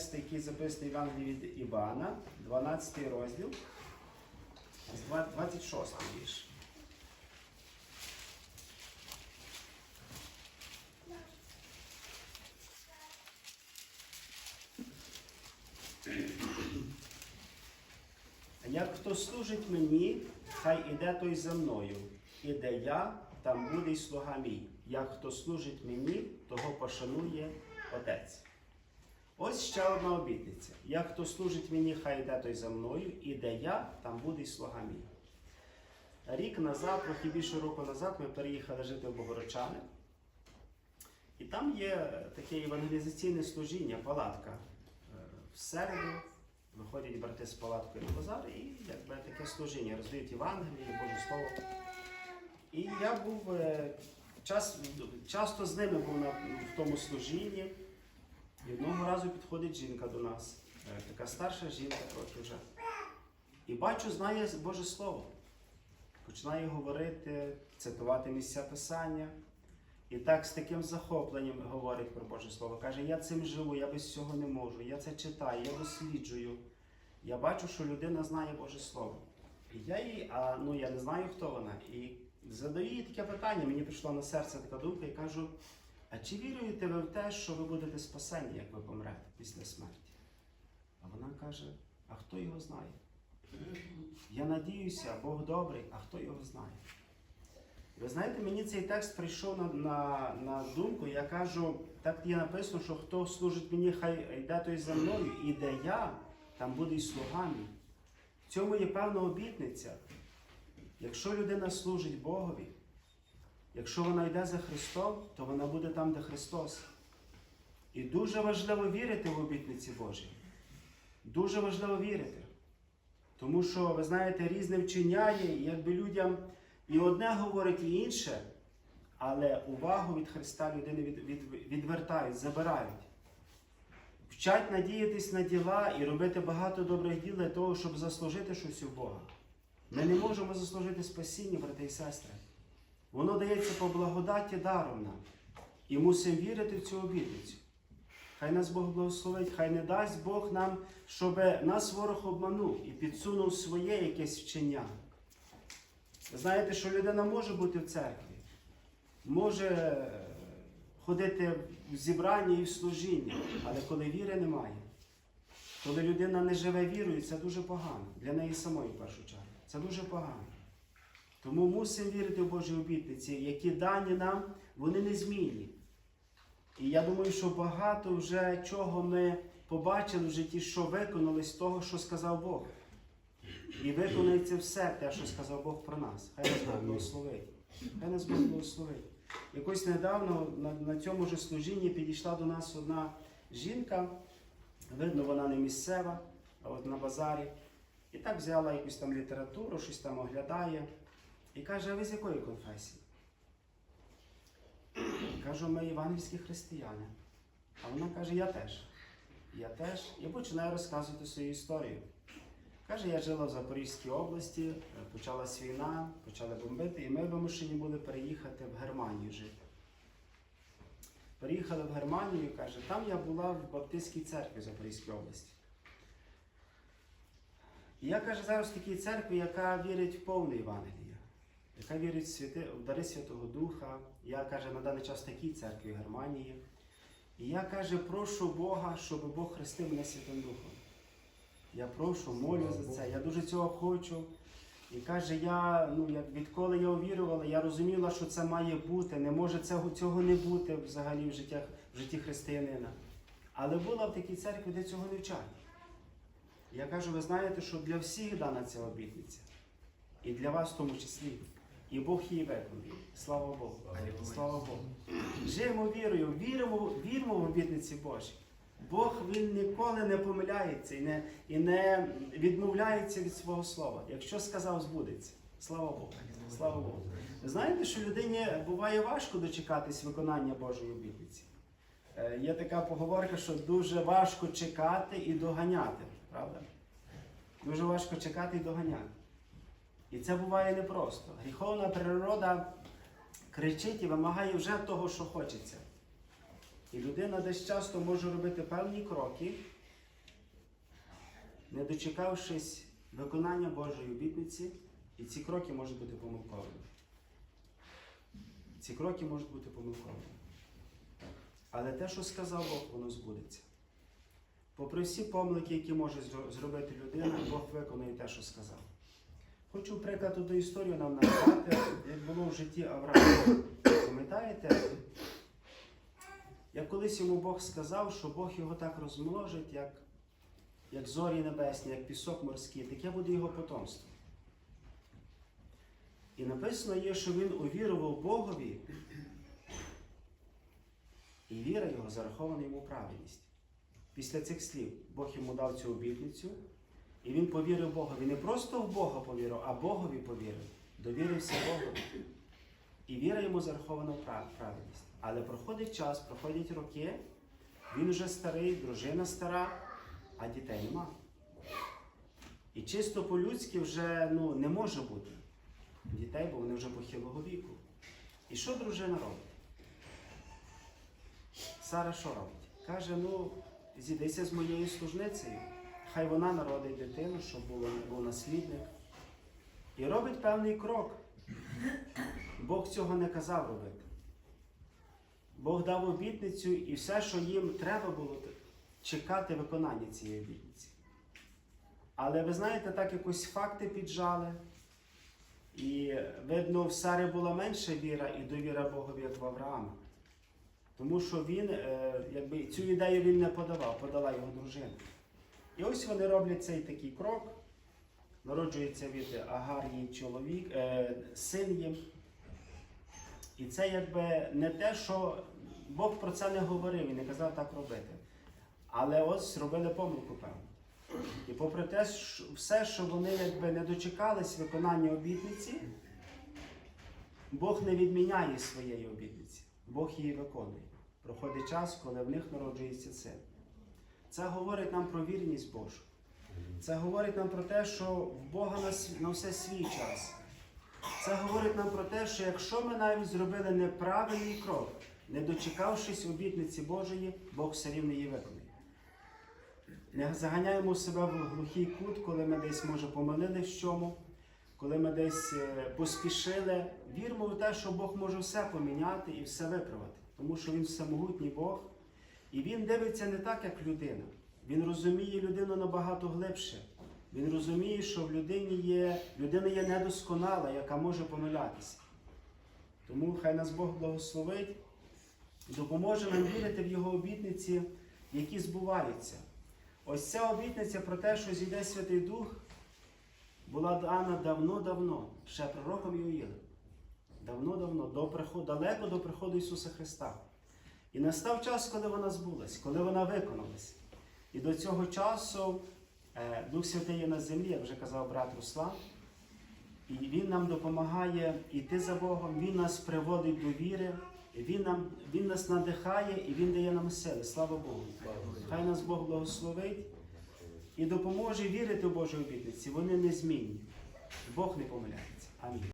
текст, який записаний в Євангелії від Івана, 12 розділ, 26 вірш. Як хто служить мені, хай іде той за мною, і де я, там буде й слуга мій. Як хто служить мені, того пошанує Отець. Ось ще одна обітниця. Як хто служить мені, хай йде той за мною, і де я, там буде й слуга мій. Рік назад, трохи більше року назад, ми переїхали жити в Богородчани. І там є таке евангелізаційне служіння, палатка. Е, В середу виходять брати з палаткою на базар і якби таке служіння, роздають Євангеліє, Боже Слово. І я був е, час, часто з ними був на, в тому служінні. І одного разу підходить жінка до нас, е, така старша жінка трохи вже. І бачу, знає Боже Слово. Починає говорити, цитувати місця Писання. І так з таким захопленням говорить про Боже Слово. Каже, я цим живу, я без цього не можу. Я це читаю, я досліджую. Я бачу, що людина знає Боже Слово. І я їй, а ну я не знаю, хто вона. І задаю їй таке питання, мені прийшла на серце така думка і кажу: а чи віруєте ви в те, що ви будете спасені, як ви помрете після смерті? А вона каже: а хто його знає? Я надіюся, Бог добрий, а хто його знає? Ви знаєте, мені цей текст прийшов на, на, на думку, я кажу, так є написано, що хто служить мені, хай йде той за мною, і де я, там буде і слуга. В цьому є певна обітниця. Якщо людина служить Богові, якщо вона йде за Христом, то вона буде там, де Христос. І дуже важливо вірити в обітниці Божі. Дуже важливо вірити. Тому що, ви знаєте, різне вчення є, якби людям і одне говорить, і інше, але увагу від Христа людини від, від, відвертають, забирають. Вчать надіятись на діла і робити багато добрих діл для того, щоб заслужити щось у Бога. Ми не можемо заслужити спасіння, брати і сестри. Воно дається по благодаті даром нам. І мусимо вірити в цю обітницю. Хай нас Бог благословить, хай не дасть Бог нам, щоб нас ворог обманув і підсунув своє якесь вчення. Знаєте, що людина може бути в церкві, може е, ходити в зібрання і в служіння, але коли віри немає, коли людина не живе вірою, це дуже погано. Для неї самої в першу чергу. Це дуже погано. Тому мусимо вірити в Божі обітниці, які дані нам, вони незмінні. І я думаю, що багато вже чого ми побачили в житті, що виконали з того, що сказав Бог. І виконується все те, що сказав Бог про нас. Хай нас Бог благословить. Хай нас Бог благословить. Якось недавно на, на цьому ж служінні підійшла до нас одна жінка, видно, вона не місцева, а от на базарі. І так взяла якусь там літературу, щось там оглядає. І каже, а ви з якої конфесії? Кажу, ми євангельські християни. А вона каже, я теж. Я теж. І починає розказувати свою історію. Каже, я жила в Запорізькій області, почалась війна, почали бомбити, і ми вимушені були переїхати в Германію жити. Переїхали в Германію, каже, там я була в Баптистській церкві в Запорізькій області. І я каже, зараз в такій церкві, яка вірить в повне Євангеліє, яка вірить в, святи, в дари Святого Духа. Я каже, на даний час в такій церкві в Германії. І я каже, прошу Бога, щоб Бог хрестив мене Святим Духом. Я прошу, молю за це. Я дуже цього хочу. І каже, я, ну, як відколи я увірувала, я розуміла, що це має бути. Не може цього, цього не бути взагалі в, життях, в житті християнина. Але була в такій церкві, де цього не вчать. Я кажу, ви знаєте, що для всіх дана ця обітниця. І для вас в тому числі. І Бог її виконує. Слава Богу. Слава Богу. Живемо вірою, віримо, віримо в обітниці Божі. Бог він ніколи не помиляється і не, і не відмовляється від свого слова. Якщо сказав, збудеться. Слава Богу. Слава Богу. Ви знаєте, що людині буває важко дочекатись виконання Божої обітниці. Е, Є така поговорка, що дуже важко чекати і доганяти. Правда? Дуже важко чекати і доганяти. І це буває непросто. Гріховна природа кричить і вимагає вже того, що хочеться. І людина десь часто може робити певні кроки, не дочекавшись виконання Божої обітниці, і ці кроки можуть бути помилковими. Ці кроки можуть бути помилковими. Але те, що сказав Бог, воно збудеться. Попри всі помилки, які може зробити людина, Бог виконує те, що сказав. Хочу приклад одну історію нам нагадати, як було в житті Авраама. Пам'ятаєте, як колись йому Бог сказав, що Бог його так розмножить, як, як зорі небесні, як пісок морський, таке буде його потомство. І написано є, що він увірував Богові, і віра його зарахована йому праведність. Після цих слів Бог йому дав цю обітницю, і він повірив Богові. Не просто в Бога повірив, а Богові повірив. Довірився Богові. І віра йому зарахована праведність. Але проходить час, проходять роки, він вже старий, дружина стара, а дітей нема. І чисто по-людськи вже ну, не може бути дітей, бо вони вже похилого віку. І що дружина робить? Сара що робить? Каже, ну, зійдися з моєю служницею, хай вона народить дитину, щоб було, був наслідник. І робить певний крок. Бог цього не казав робити. Бог дав обітницю і все, що їм треба було чекати виконання цієї обітниці. Але ви знаєте, так якось факти піджали. І видно, в Сари була менша віра і довіра Богові, як в Авраама. Тому що він, е, якби цю ідею він не подавав, подала його дружина. І ось вони роблять цей такий крок. Народжується від Агар чоловік, е, син їм. І це якби не те, що Бог про це не говорив і не казав так робити. Але ось зробили помилку, певно. І попри те, що все, що вони якби не дочекались виконання обітниці, Бог не відміняє своєї обітниці, Бог її виконує. Проходить час, коли в них народжується син. Це говорить нам про вірність Божу. Це говорить нам про те, що в Бога на, все свій час. Це говорить нам про те, що якщо ми навіть зробили неправильний крок, не дочекавшись обітниці Божої, Бог все рівно її виконує. Не заганяємо себе в глухий кут, коли ми десь, може, помилили в чому, коли ми десь е, поспішили. Віримо в те, що Бог може все поміняти і все виправити, тому що Він всемогутній Бог. І Він дивиться не так, як людина. Він розуміє людину набагато глибше. Він розуміє, що в людині є, людина є недосконала, яка може помилятися. Тому хай нас Бог благословить, допоможе нам вірити в Його обітниці, які збуваються. Ось ця обітниця про те, що зійде Святий Дух, була дана давно-давно, ще пророком Йоїлем. Давно-давно, до приходу, далеко до приходу Ісуса Христа. І настав час, коли вона збулась, коли вона виконалась. І до цього часу е, Дух Святий є на землі, як вже казав брат Руслан. І Він нам допомагає йти за Богом, Він нас приводить до віри, він, нам, він нас надихає і Він дає нам сили. Слава Богу. Хай нас Бог благословить і допоможе вірити в Божі обітниці. Вони незмінні. Бог не помиляється. Амінь.